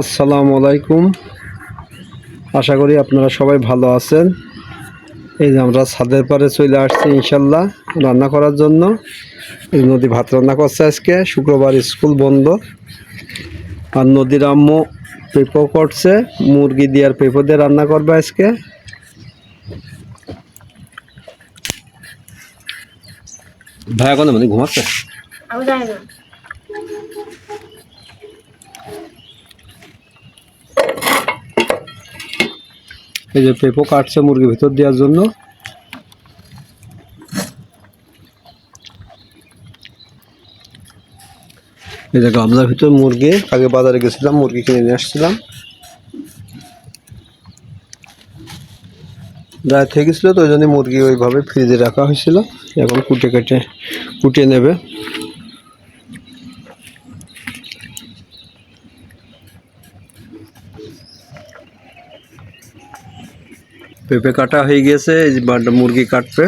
আসসালামু আলাইকুম। আশা করি আপনারা সবাই ভালো আছেন। এই যে আমরা ছাদের পারে চলে আসছি ইনশাল্লাহ রান্না করার জন্য। এই নদী ভাত রান্না করছে আজকে, শুক্রবার স্কুল বন্ধ। আর নদীর আম্মু পেঁপো করছে, মুরগি দিয়ে আর পেঁপো দিয়ে রান্না করবে আজকে। ভাই, এখন মানে ঘুমাচ্ছে? এই যে পেঁপো কাটছে মুরগির ভিতর দেওয়ার জন্য। এই যে গামলার ভিতর মুরগি, আগে বাজারে গেছিলাম, মুরগি কিনে নিয়ে আসছিলাম। রাত থেকে তো, ওই জন্য মুরগি ওইভাবে ফ্রিজে রাখা হয়েছিল। এখন কুটে কেটে কুটিয়ে নেবে। পেঁপে কাটা হয়ে গেছে এই যে বাটা মুরগি কাটবে।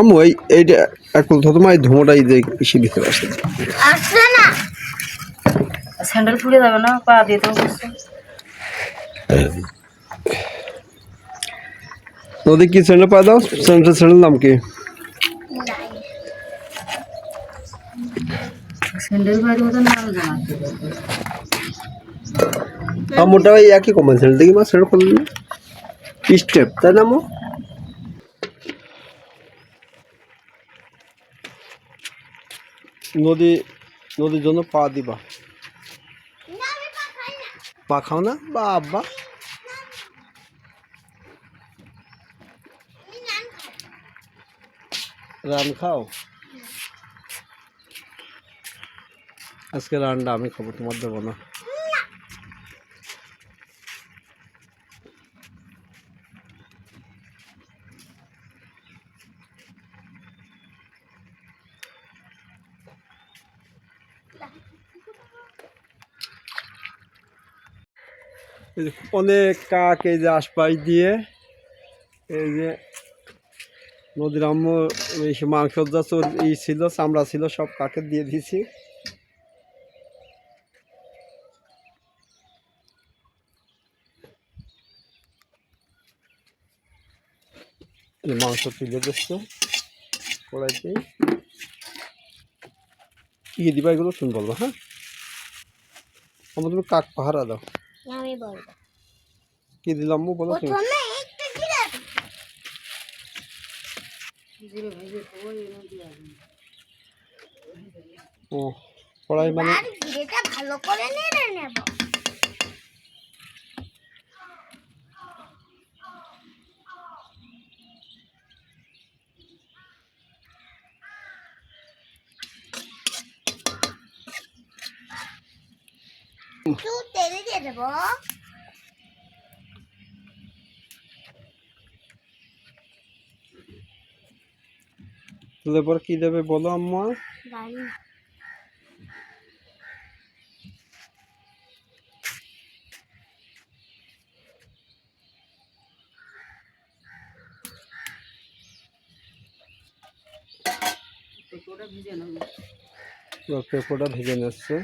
আমু এই এইটা এখন তো তোমার এই ধোঁয়াটা এই যে বেশি ভিতরে আসে। আসছে না। স্যান্ডেল ফুলে যাবে না পা দিয়ে তো নদী কি চ্যানেল পাই দাও চ্যানেলটা চ্যানেল নাম কি? আমুটা ওই একই কমেন্ট চ্যানেল দেখি মা চ্যানেল করলেন স্টেপ তাই না নদী নদীর জন্য পা দিবা। পা খাও না? বা আব্বা রান খাও। আজকে রানটা আমি খাব, তোমার দেবো না। অনেক কাক এই যে আশপাশ দিয়ে, এই যে নদীর আম্মু মাংস যা ই ছিল চামড়া ছিল সব কাকে দিয়ে দিয়েছি মাংস তুলে দিচ্ছে কড়াইতে। কি দিবা এগুলো শুন বলব হ্যাঁ? আমার তুমি কাক পাহারা দাও। কি দিলাম বলো তুমি। ও কড়াই মানে আর ভালো করে নেড়ে নেব একটু তেল দিয়ে দেবো। তাহলে পর কি দেবে বলো আম্মা? পেঁপোটা ভেজে নিচ্ছে।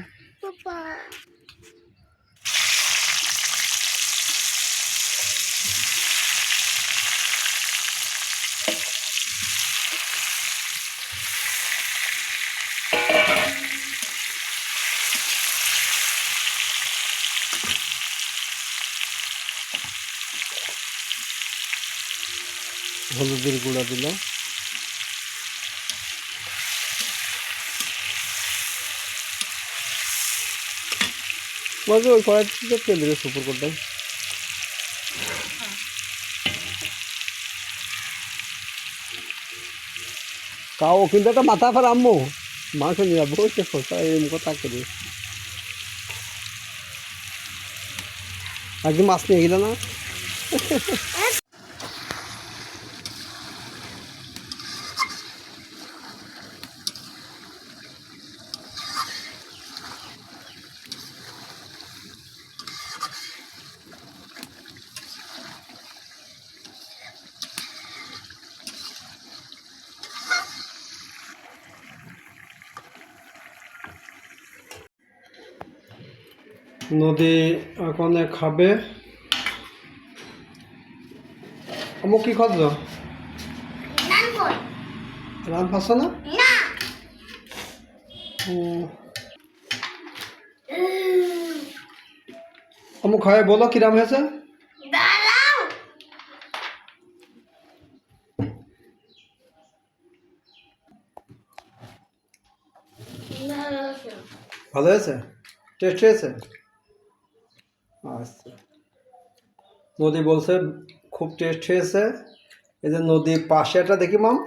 হলুদের গুঁড়া দিল ওই কড়াইতে তেল দিলে সুপুর করতাম। কাও কিন্তু একটা মাথা ফেল আম্মু। মাংস নিয়ে যাব সে খোসা এই মুখ তাকে দিয়ে একদিন মাছ নিয়ে গেলে না? নদী এখন খাবে। আমু কি খাচ্ছ রান পাচ্ছ না। আমু খায় বলো কিরাম হয়েছে? ভালো হয়েছে? টেস্ট হয়েছে? আচ্ছা। নদী বলছে খুব টেস্ট হয়েছে। এই যে নদীর পাশে একটা দেখি মাম।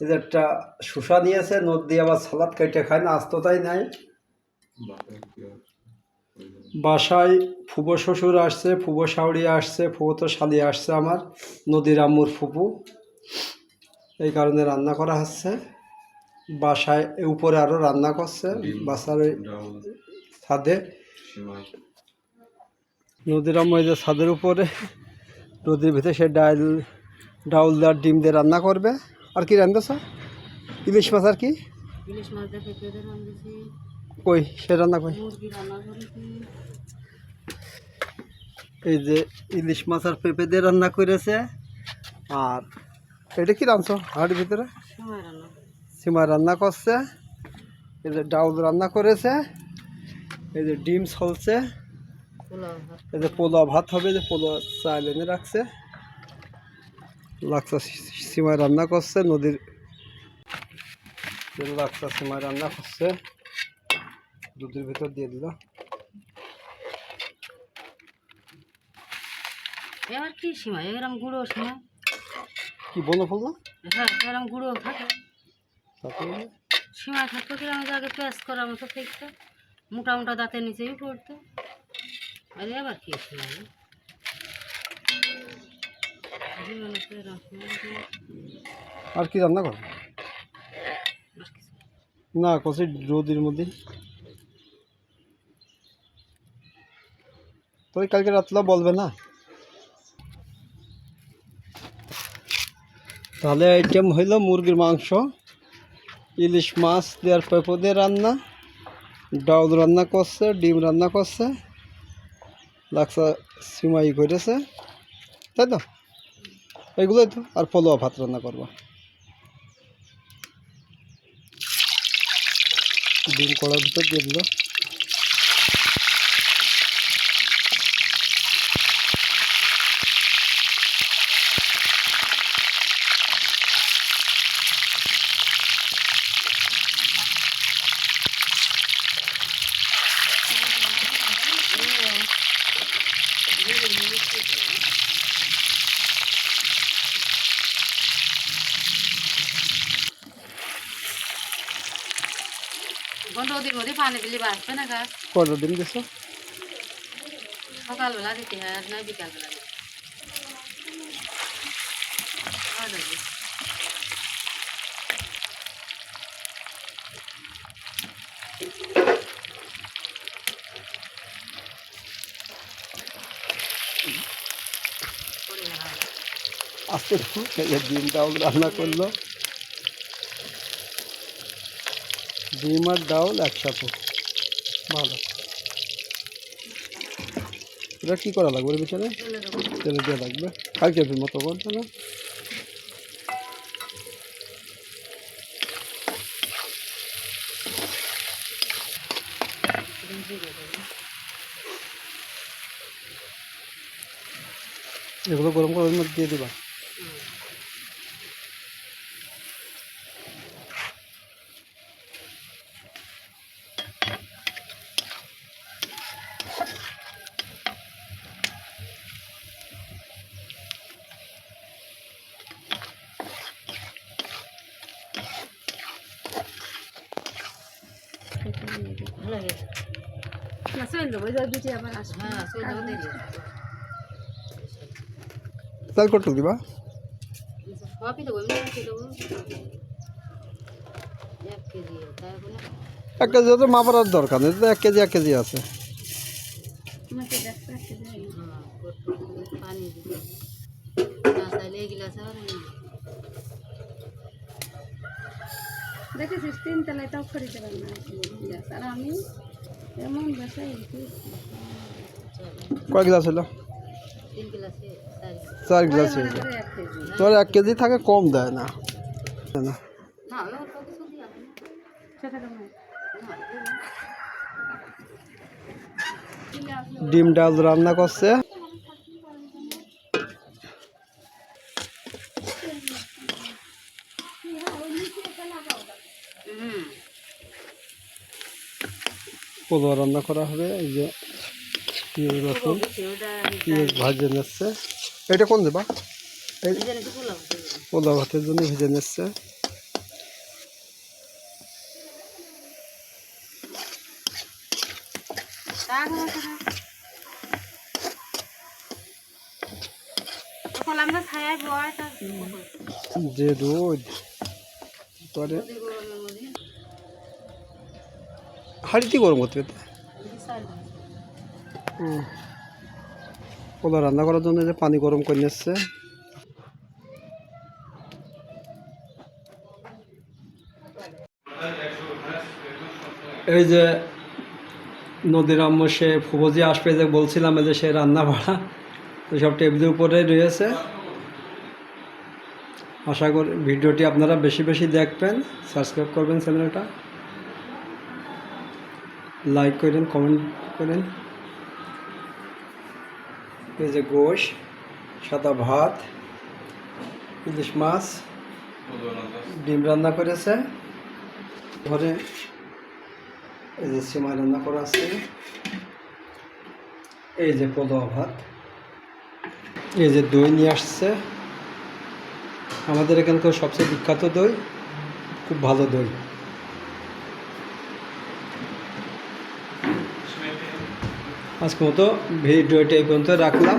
এই যে একটা শুষা নিয়েছে নদী আবার সালাদ কেটে খায় না আস্ততাই নাই। বাসায় ফুবো শ্বশুর আসছে ফুবো শাওড়ি আসছে ফুবো তো শালি আসছে আমার নদীর আম্মুর ফুপু। এই কারণে রান্না করা হচ্ছে। বাসায় উপরে আরও রান্না করছে বাসার ছাদে। নদীর আম্মু যে ছাদের উপরে নদীর ভিতরে সে ডাল ডাউল দার ডিম দিয়ে রান্না করবে। আর কি রান্নাছ ইলিশ মাছ আর কি? কই সে রান্না কই? এই যে ইলিশ মাছ আর পেঁপে দিয়ে রান্না করেছে। আর এটা কি রাঁধছ হাড়ির ভিতরে? সময় রান্না। করছে। এই যে ডাউল রান্না করেছে। এই যে ডিম ভাত এই যে পোলাও ভাত হবে যে পোলাও চাল এনে রাখছে। লাক্সা সীমায় রান্না করছে নদীর লাক্সা সীমায় রান্না করছে। দুধের ভিতর দিয়ে দিল। এবার কি সীমা এরম গুঁড়ো সীমা কি বলো বলল হ্যাঁ এরম গুঁড়ো থাকে। তারপরে? সীমা থাকতো আগে পেস্ট করার মতো থাকতো মোটা মোটা দাঁতের নিচেই পড়তো। আর কি নেই। আর কি রান্না করো? না। কষি রোদের মধ্যে। তুই কালকে রাতলা বলবে না। তাহলে আইটেম হইল মুরগির মাংস ইলিশ মাছ দেওয়ার পেঁপো দিয়ে রান্না ডাউল রান্না করছে ডিম রান্না করছে। লাক্সা সিমাই করেছে তাই তো? এগুলোই তো, আর পলোয়া ভাত রান্না করব। ডিম কড়ার ভিতর দিয়ে দিল। গন্ধ ওদিক ওদিক পানি দিলে বাঁচবে না গাছ কটা ডিম দিছো সকালবেলা দিতে হয় আর নয় বিকালবেলা দিতে। আর হবে। পরে হয়। আস্তে যে ডিম রান্না করল ডিম আর ডাউল একসাথে। ভালো। এটা কি করা লাগবে ভিতরে? তেলে দিয়ে লাগবে। খাই কেজির মতো করবে না। এগুলো গরম করে ওর মধ্যে দিয়ে দিবা। হ্যাঁ, চলে যাব দেরি আছে। তাহলে কত দিবা সবই দেবো এমনি রাখি দেবো এক কেজি তারপরে এক কেজি তো মাপার আর দরকার নেই তো এক কেজি এক কেজি আছে হ্যাঁ করতে পানি দিতে না চাইলে এই গিলাস আর নেই। দেখেছিস তিন তলায় তাও খরিতে পারি না আর আমি এমন বাসায় কয় গ্লাস হলো? চার গ্লাস। এক কেজি তোর এক কেজি থাকে কম দেয় না। ডিম ডাল রান্না করছে। পোলো রান্না করা হবে এই যে পেঁয়াজ রসুন পেঁয়াজ ভাজে নিচ্ছে। এটা কোন দেবা? পোলাও ভাতের জন্য ভেজে নিচ্ছে। যে রোদ হাড়িতে গরম করতে হুম। পোলা রান্না করার জন্য যে পানি গরম করে নিচ্ছে এই যে নদীর আম্ম, সে ফুবজি আসবে যে বলছিলাম যে সে রান্না ভাড়া তো সব টেবিলের উপরে রয়েছে। আশা করি ভিডিওটি আপনারা বেশি বেশি দেখবেন, সাবস্ক্রাইব করবেন চ্যানেলটা। লাইক করেন কমেন্ট করেন। এই যে গোশ, সাদা ভাত, ইলিশ মাছ, ডিম রান্না করেছে। ঘরে এই যে সিমাই রান্না করা আছে। এই যে পোলোয়া ভাত। এই যে দই নিয়ে আসছে। আমাদের এখানকার সবচেয়ে বিখ্যাত দই, খুব ভালো দই। আজকে মতো ভিডিওটা এই পর্যন্ত রাখলাম।